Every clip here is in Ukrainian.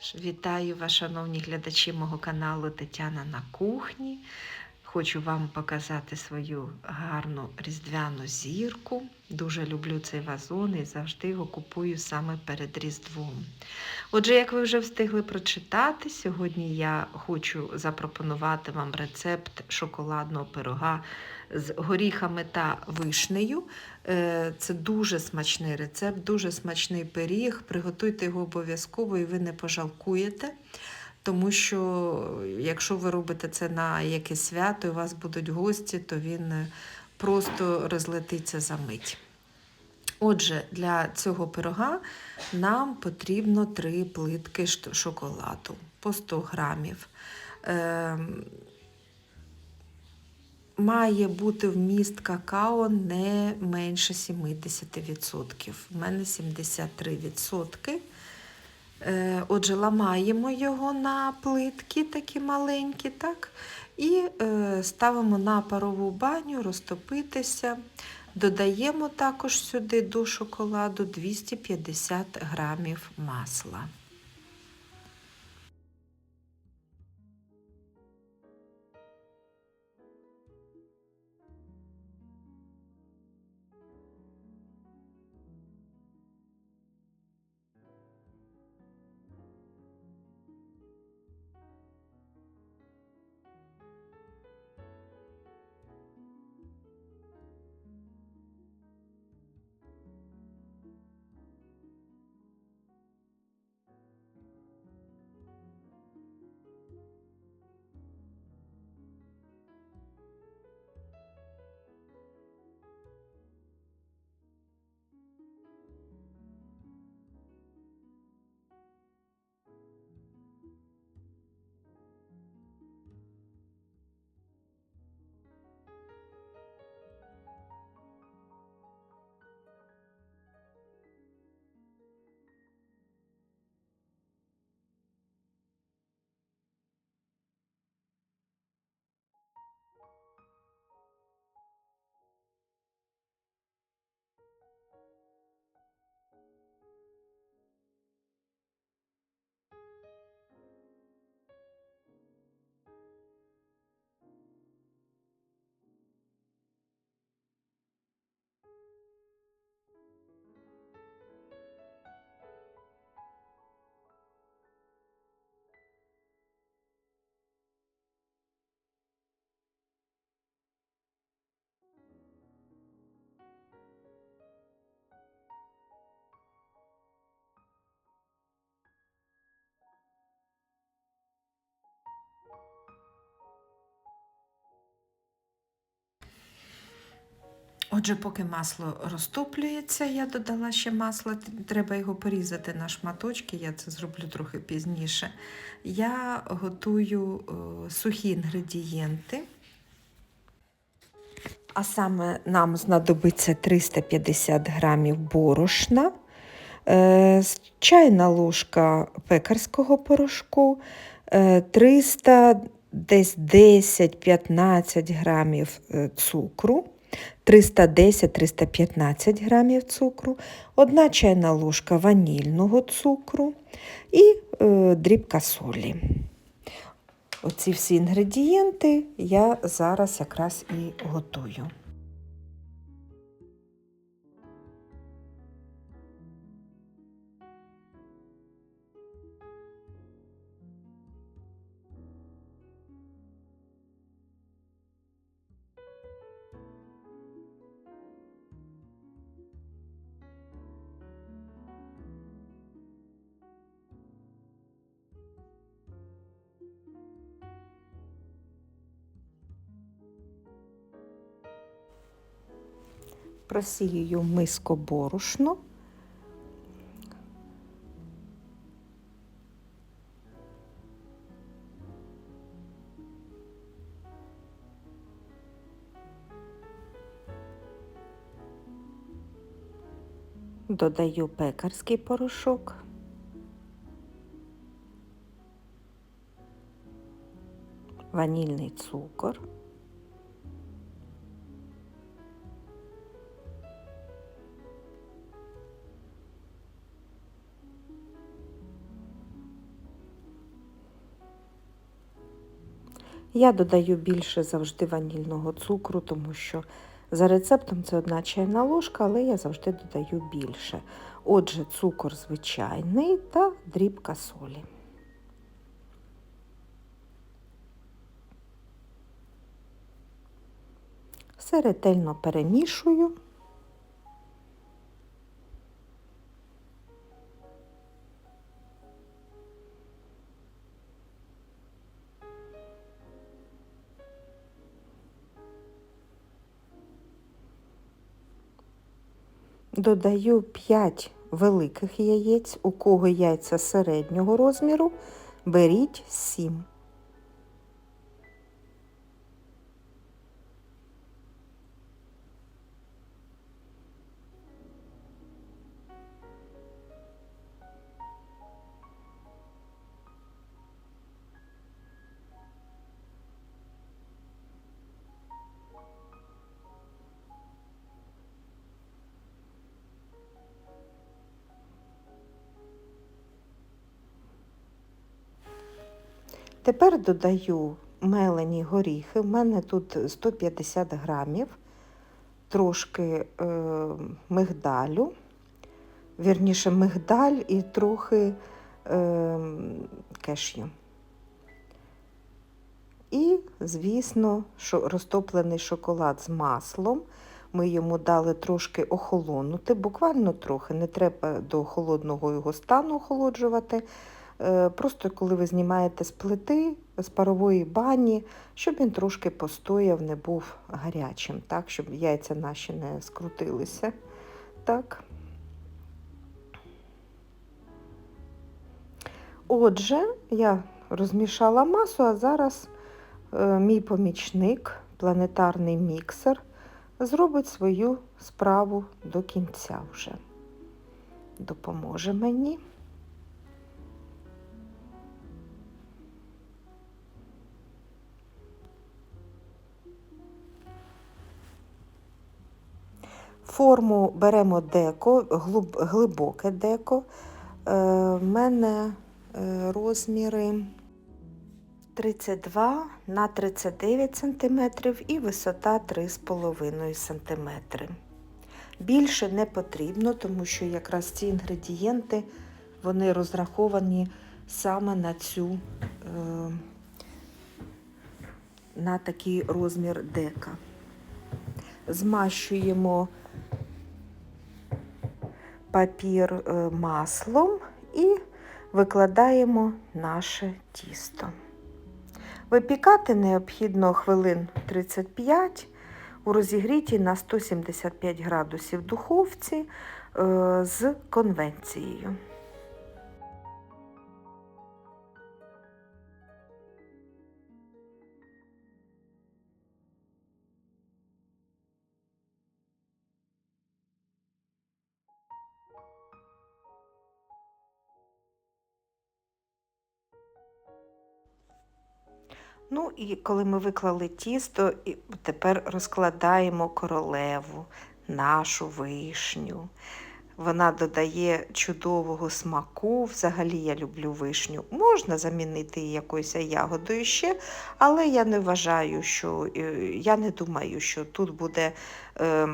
Вітаю вас, шановні глядачі мого каналу Тетяна на кухні. Хочу вам показати свою гарну різдвяну зірку. Дуже люблю цей вазон і завжди його купую саме перед Різдвом. Отже, як ви вже встигли прочитати, сьогодні я хочу запропонувати вам рецепт шоколадного пирога з горіхами та вишнею. Е, Це дуже смачний рецепт, дуже смачний пиріг. Приготуйте його обов'язково і ви не пожалкуєте. Тому що, якщо ви робите це на якесь свято, і у вас будуть гості, то він е, просто розлетиться за мить. Отже, для цього пирога нам потрібно 3 плитки шоколаду по 100 грамів. Ем, Має бути вміст какао не менше 70%. У мене 73%. Е, Отже, ламаємо його на плитки такі маленькі, так? І е, ставимо на парову баню розтопитися. Додаємо також сюди до шоколаду 250 грамів масла. Отже, поки масло розтоплюється, я додала ще масло, треба його порізати на шматочки, я це зроблю трохи пізніше. Я готую е, сухі інгредієнти. А саме нам знадобиться 350 грамів борошна, е, чайна ложка пекарського порошку, е, 300 десь 10-15 грамів е, цукру. 310-315 грамів цукру, 1 чайна ложка ванільного цукру і е, дрібка солі. Оці всі інгредієнти я зараз якраз і готую. Просіюю в миску борошно. Додаю пекарський порошок. Ванільний цукор. Я додаю більше завжди ванільного цукру, тому що за рецептом це одна чайна ложка, але я завжди додаю більше. Отже, цукор звичайний та дрібка солі. Все ретельно перемішую. Додаю 5 великих яєць, у кого яйця середнього розміру, беріть 7. Тепер додаю мелені горіхи. У мене тут 150 грамів, трошки е, мигдалю, вірніше мигдаль і трохи е, кешю. І, звісно, розтоплений шоколад з маслом. Ми йому дали трошки охолонути, буквально трохи, не треба до холодного його стану охолоджувати. Е, Просто коли ви знімаєте з плити, з парової бані, щоб він трошки постояв, не був гарячим, так, щоб яйця наші не скрутилися. Так. Отже, я розмішала масу, а зараз е, мій помічник, планетарний міксер, зробить свою справу до кінця вже. Допоможе мені. Форму беремо деко, глиб, глибоке деко. Е, в мене е, розміри 32 на 39 см і висота 3,5 см. Більше не потрібно, тому що якраз ці інгредієнти вони розраховані саме на цю е, на такий розмір дека. Змащуємо папір е, маслом і викладаємо наше тісто. Випікати необхідно хвилин 35 у розігріті на 175 градусів духовці е, з конвенцією. Ну і коли ми виклали тісто, і тепер розкладаємо королеву, нашу вишню. Вона додає чудового смаку. Взагалі я люблю вишню. Можна замінити її якоюсь ягодою ще, але я не вважаю, що е, я не думаю, що тут буде е,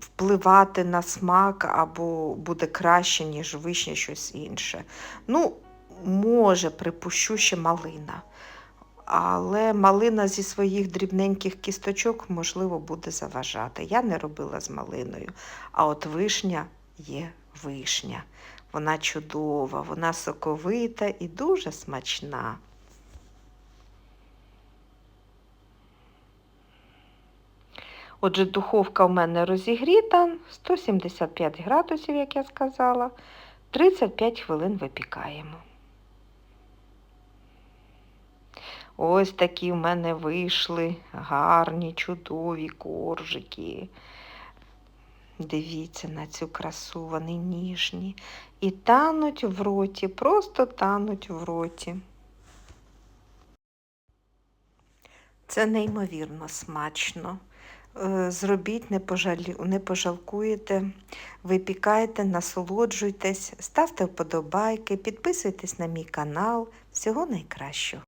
впливати на смак або буде краще, ніж вишня щось інше. Ну, може, припущу ще малина але малина зі своїх дрібненьких кісточок, можливо, буде заважати. Я не робила з малиною. А от вишня є вишня. Вона чудова, вона соковита і дуже смачна. Отже, духовка в мене розігріта, 175 градусів, як я сказала, 35 хвилин випікаємо. Ось такі в мене вийшли гарні, чудові коржики. Дивіться на цю красу, вони ніжні. І тануть в роті, просто тануть в роті. Це неймовірно смачно. Е, зробіть, не, пожалі... не пожалкуєте, випікайте, насолоджуйтесь, ставте вподобайки, підписуйтесь на мій канал. Всього найкращого.